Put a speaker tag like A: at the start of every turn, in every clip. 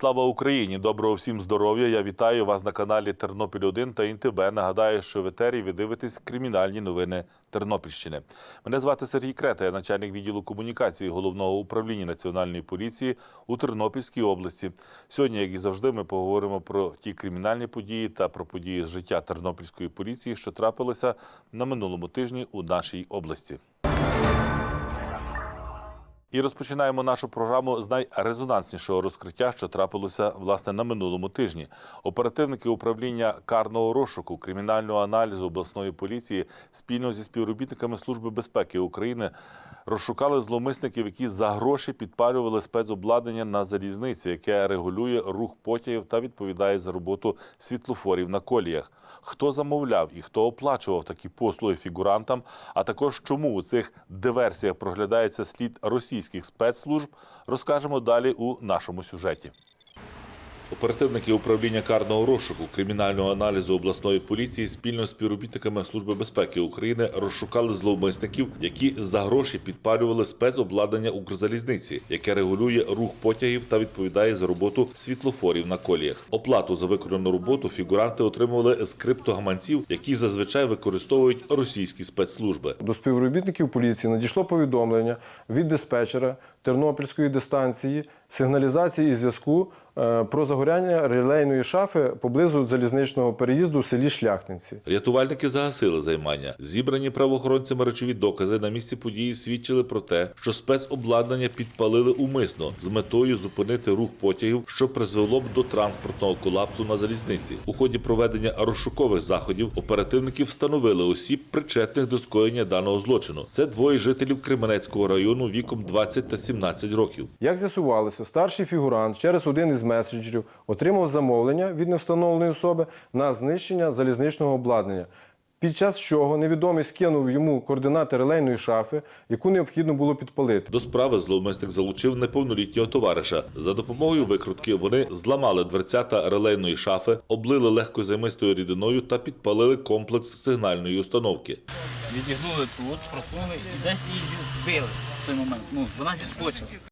A: Слава Україні! Доброго всім здоров'я! Я вітаю вас на каналі Тернопіль 1 та ІНТБ. Нагадаю, що в етері ви дивитесь кримінальні новини Тернопільщини. Мене звати Сергій Крета, я начальник відділу комунікації головного управління національної поліції у Тернопільській області. Сьогодні, як і завжди, ми поговоримо про ті кримінальні події та про події з життя Тернопільської поліції, що трапилися на минулому тижні у нашій області. І розпочинаємо нашу програму з найрезонанснішого розкриття, що трапилося власне на минулому тижні. Оперативники управління карного розшуку кримінального аналізу обласної поліції спільно зі співробітниками Служби безпеки України розшукали зловмисників, які за гроші підпалювали спецобладнання на залізниці, яке регулює рух потягів та відповідає за роботу світлофорів на коліях. Хто замовляв і хто оплачував такі послуги фігурантам, а також чому у цих диверсіях проглядається слід російських спецслужб, розкажемо далі у нашому сюжеті. Оперативники управління карного розшуку кримінального аналізу обласної поліції спільно з співробітниками Служби безпеки України розшукали зловмисників, які за гроші підпалювали спецобладнання Укрзалізниці, яке регулює рух потягів та відповідає за роботу світлофорів на коліях. Оплату за виконану роботу фігуранти отримували з криптогаманців, які зазвичай використовують російські спецслужби.
B: До співробітників поліції надійшло повідомлення від диспетчера Тернопільської дистанції, сигналізації і зв'язку про загоряння релейної шафи поблизу залізничного переїзду в селі Шляхтинці.
A: Рятувальники загасили займання. Зібрані правоохоронцями речові докази на місці події свідчили про те, що спецобладнання підпалили умисно з метою зупинити рух потягів, що призвело б до транспортного колапсу на залізниці. У ході проведення розшукових заходів оперативники встановили осіб, причетних до скоєння даного злочину. Це двоє жителів Кременецького району віком 20 та 17 років.
B: Як з'ясувалося, старший фігурант через один із месенджерів отримав замовлення від невстановленої особи на знищення залізничного обладнання. Під час чого невідомий скинув йому координати релейної шафи, яку необхідно було підпалити.
A: До справи зловмисник залучив неповнолітнього товариша. За допомогою викрутки вони зламали дверцята релейної шафи, облили легкозаймистою рідиною та підпалили комплекс сигнальної установки.
C: Відігнули тут, просунули і десь її збили в той момент. Ну, вона зіскочила.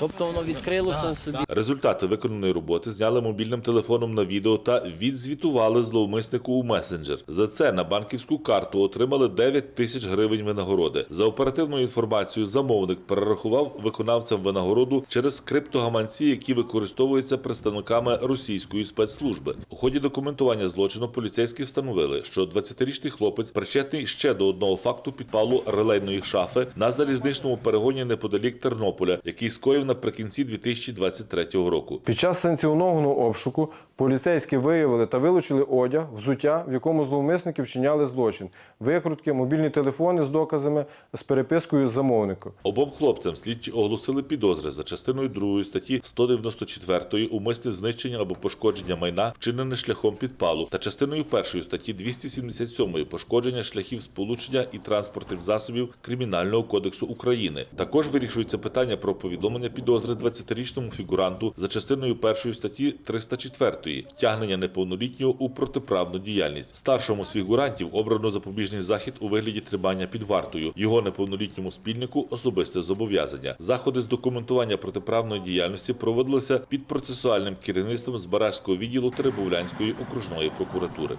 D: Тобто воно відкрилося собі.
A: Результати виконаної роботи зняли мобільним телефоном на відео та відзвітували зловмиснику у месенджер. За це на банківську карту отримали 9 тисяч гривень винагороди. За оперативною інформацією, замовник перерахував виконавцям винагороду через криптогаманці, які використовуються представниками російської спецслужби. У ході документування злочину поліцейські встановили, що 20-річний хлопець причетний ще до одного факту підпалу релейної шафи на залізничному перегоні неподалік Тернополя, який скоїв наприкінці 2023 року.
B: Під час санкціонованого обшуку поліцейські виявили та вилучили одяг, взуття, в якому зловмисники вчиняли злочин, викрутки, мобільні телефони з доказами, з перепискою з замовником.
A: Обом хлопцям слідчі оголосили підозри за частиною 2 статті 194 умисне знищення або пошкодження майна, вчинене шляхом підпалу, та частиною 1 статті 277 пошкодження шляхів сполучення і транспортних засобів Кримінального кодексу України. Також вирішується питання про повідомлення підозри 20-річному фігуранту за частиною 1 статті 304 тягнення неповнолітнього у протиправну діяльність. Старшому з фігурантів обрано запобіжний захід у вигляді тримання під вартою. Його неповнолітньому спільнику особисте зобов'язання. Заходи з документування протиправної діяльності проводилися під процесуальним керівництвом Збаразького відділу Теребовлянської окружної прокуратури.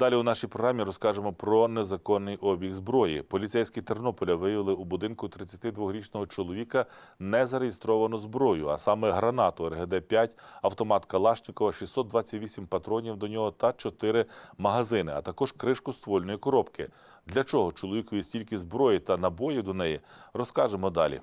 A: Далі у нашій програмі розкажемо про незаконний обіг зброї. Поліцейські Тернополя виявили у будинку 32-річного чоловіка незареєстровану зброю, а саме гранату РГД-5, автомат Калашникова, 628 патронів до нього та 4 магазини, а також кришку ствольної коробки. Для чого чоловікові стільки зброї та набоїв до неї, розкажемо далі.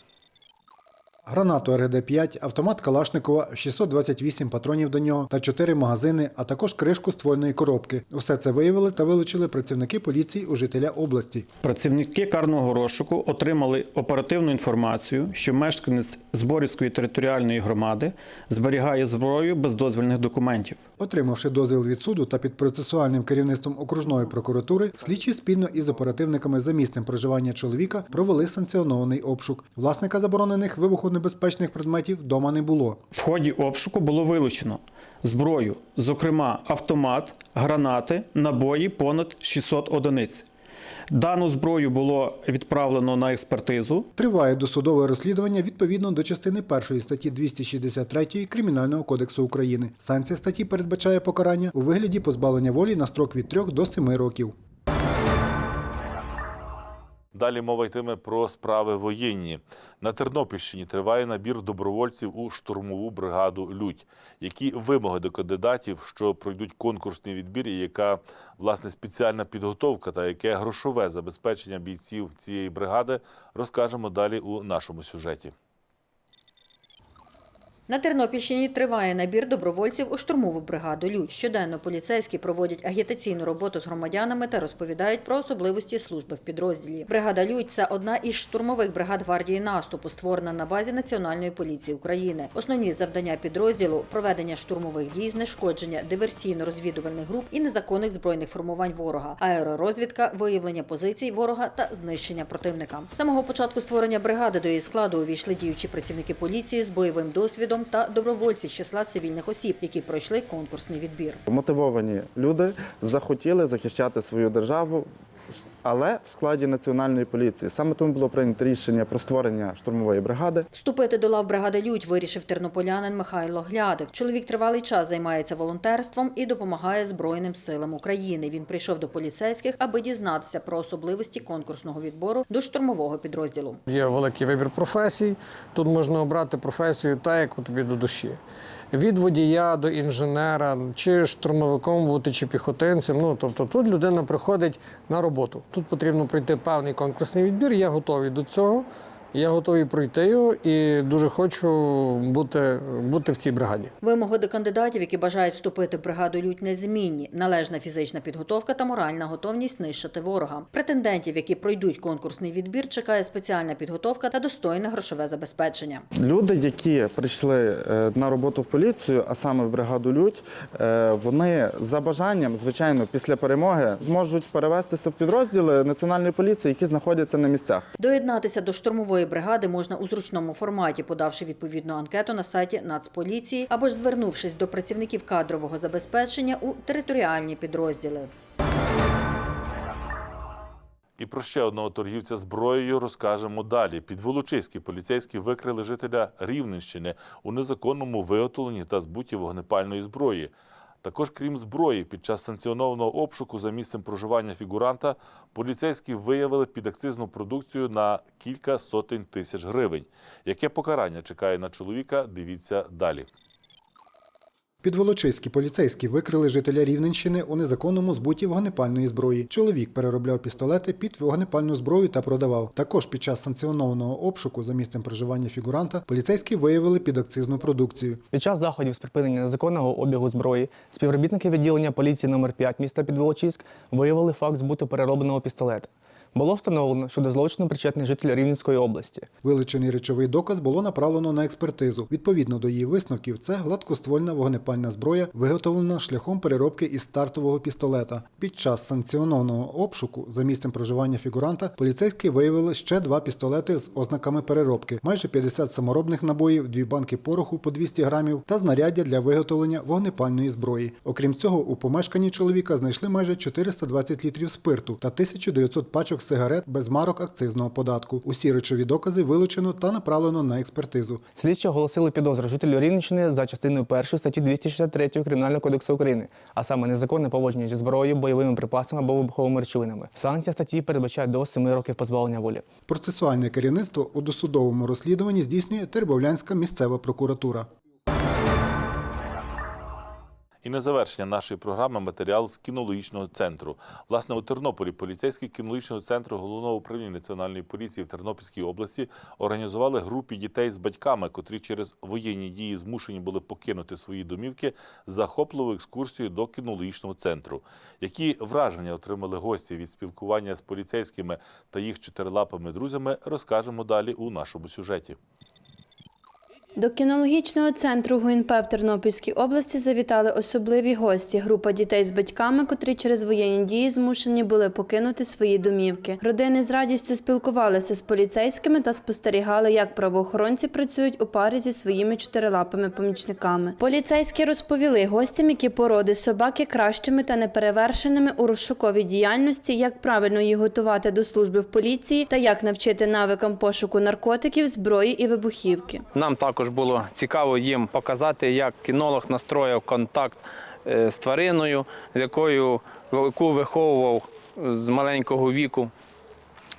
E: Гранату РГД-5, автомат Калашникова, 628 патронів до нього та 4 магазини, а також кришку ствольної коробки. Усе це виявили та вилучили працівники поліції у жителя області.
F: Працівники карного розшуку отримали оперативну інформацію, що мешканець Зборівської територіальної громади зберігає зброю без дозвільних документів.
E: Отримавши дозвіл від суду та під процесуальним керівництвом окружної прокуратури, слідчі спільно із оперативниками за місцем проживання чоловіка провели санкціонований обшук. Власника заборонених вибухонебезпечних предметів вдома не було.
F: В ході обшуку було вилучено зброю, зокрема автомат, гранати, набої понад 600 одиниць. Дану зброю було відправлено на експертизу.
E: Триває досудове розслідування відповідно до частини 1 статті 263 Кримінального кодексу України. Санкція статті передбачає покарання у вигляді позбавлення волі на строк від 3 до 7 років.
A: Далі мова йтиме про справи воєнні. На Тернопільщині триває набір добровольців у штурмову бригаду Людь. Які вимоги до кандидатів, що пройдуть конкурсний відбір, і яка власне спеціальна підготовка та яке грошове забезпечення бійців цієї бригади, розкажемо далі у нашому сюжеті.
G: На Тернопільщині триває набір добровольців у штурмову бригаду «Людь». Щоденно поліцейські проводять агітаційну роботу з громадянами та розповідають про особливості служби в підрозділі. Бригада «Людь» – це одна із штурмових бригад гвардії наступу, створена на базі Національної поліції України. Основні завдання підрозділу – проведення штурмових дій, знешкодження диверсійно-розвідувальних груп і незаконних збройних формувань ворога, аеророзвідка, виявлення позицій ворога та знищення противника. З самого початку створення бригади до її складу увійшли діючі працівники поліції з бойовим досвідом та добровольці з числа цивільних осіб, які пройшли конкурсний відбір.
H: Мотивовані люди захотіли захищати свою державу, але в складі національної поліції. Саме тому було прийнято рішення про створення штурмової бригади.
G: Вступити до лав бригади Людь вирішив тернополянин Михайло Глядик. Чоловік тривалий час займається волонтерством і допомагає Збройним силам України. Він прийшов до поліцейських, аби дізнатися про особливості конкурсного відбору до штурмового підрозділу.
I: Є великий вибір професій. Тут можна обрати професію так, як тобі до душі. Від водія до інженера, чи штурмовиком бути, чи піхотинцем. Ну тобто тут людина приходить на роботу. Тут потрібно пройти певний конкурсний відбір. Я готовий до цього. Я готовий пройти його і дуже хочу бути, бути в цій бригаді.
G: Вимоги до кандидатів, які бажають вступити в бригаду Людь, незмінні: належна фізична підготовка та моральна готовність нищити ворога. Претендентів, які пройдуть конкурсний відбір, чекає спеціальна підготовка та достойне грошове забезпечення.
H: Люди, які прийшли е, на роботу в поліцію, а саме в бригаду Людь, е, вони за бажанням, звичайно, після перемоги зможуть перевестися в підрозділи національної поліції, які знаходяться на місцях.
G: Доєднатися до штурмової бригади можна у зручному форматі, подавши відповідну анкету на сайті Нацполіції або ж звернувшись до працівників кадрового забезпечення у територіальні підрозділи.
A: І про ще одного торгівця зброєю розкажемо далі. Підволочиські поліцейські викрили жителя Рівненщини у незаконному виготовленні та збуті вогнепальної зброї. Також, крім зброї, під час санкціонованого обшуку за місцем проживання фігуранта поліцейські виявили підакцизну продукцію на кілька сотень тисяч гривень. Яке покарання чекає на чоловіка? Дивіться далі.
E: Підволочиські поліцейські викрили жителя Рівненщини у незаконному збуті вогнепальної зброї. Чоловік переробляв пістолети під вогнепальну зброю та продавав. Також під час санкціонованого обшуку за місцем проживання фігуранта поліцейські виявили підакцизну продукцію.
J: Під час заходів з припинення незаконного обігу зброї співробітники відділення поліції номер 5 міста Підволочиськ виявили факт збуту переробленого пістолета. Було встановлено, що до злочину причетний житель Рівненської області.
E: Вилучений речовий доказ було направлено на експертизу. Відповідно до її висновків, це гладкоствольна вогнепальна зброя, виготовлена шляхом переробки із стартового пістолета. Під час санкціонованого обшуку за місцем проживання фігуранта поліцейські виявили ще два пістолети з ознаками переробки, майже 50 саморобних набоїв, дві банки пороху по 200 грамів та знаряддя для виготовлення вогнепальної зброї. Окрім цього, у помешканні чоловіка знайшли майже 420 літрів спирту та 1900 пачок сигарет без марок акцизного податку. Усі речові докази вилучено та направлено на експертизу.
J: Слідчі оголосили підозру жителю Рівненщини за частиною 1 статті 263 Кримінального кодексу України, а саме незаконне поводження зі зброєю, бойовими припасами або вибуховими речовинами. Санкція статті передбачає до 7 років позбавлення волі.
E: Процесуальне керівництво у досудовому розслідуванні здійснює Тербовлянська місцева прокуратура.
A: І на завершення нашої програми матеріал з кінологічного центру. Власне, у Тернополі поліцейські кінологічного центру головного управління національної поліції в Тернопільській області організували групі дітей з батьками, котрі через воєнні дії змушені були покинути свої домівки, захопливу екскурсію до кінологічного центру. Які враження отримали гості від спілкування з поліцейськими та їх чотирилапими друзями, розкажемо далі у нашому сюжеті.
K: До кінологічного центру ГУНП в Тернопільській області завітали особливі гості. Група дітей з батьками, котрі через воєнні дії змушені були покинути свої домівки. Родини з радістю спілкувалися з поліцейськими та спостерігали, як правоохоронці працюють у парі зі своїми чотирилапими помічниками. Поліцейські розповіли гостям, які породи собаки кращими та неперевершеними у розшуковій діяльності, як правильно їх готувати до служби в поліції та як навчити навикам пошуку наркотиків, зброї і вибухівки.
L: Нам також було цікаво їм показати, як кінолог настроїв контакт е, з твариною, з якою яку виховував з маленького віку.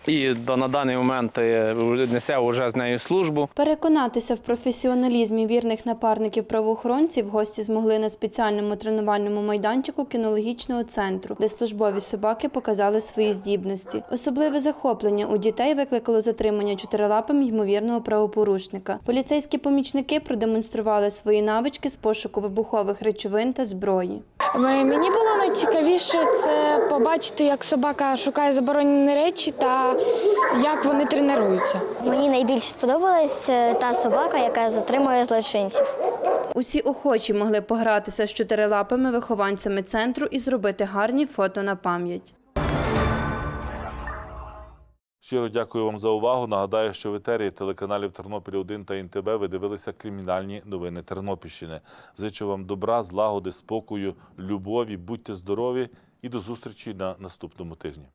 L: І до на даний момент е, несе вже з нею службу.
K: Переконатися в професіоналізмі вірних напарників правоохоронців гості змогли на спеціальному тренувальному майданчику кінологічного центру, де службові собаки показали свої здібності. Особливе захоплення у дітей викликало затримання чотирилапим ймовірного правопорушника. Поліцейські помічники продемонстрували свої навички з пошуку вибухових речовин та зброї.
M: Мені було найцікавіше це побачити, як собака шукає заборонені речі та як вони тренуються.
N: Мені найбільше сподобалась е, та собака, яка затримує злочинців.
K: Усі охочі могли погратися з чотирилапими вихованцями центру і зробити гарні фото на пам'ять.
A: Щиро дякую вам за увагу. Нагадаю, що в етері телеканалів Тернопіль 1 та НТБ ви дивилися кримінальні новини Тернопільщини. Зичу вам добра, злагоди, спокою, любові, будьте здорові і до зустрічі на наступному тижні.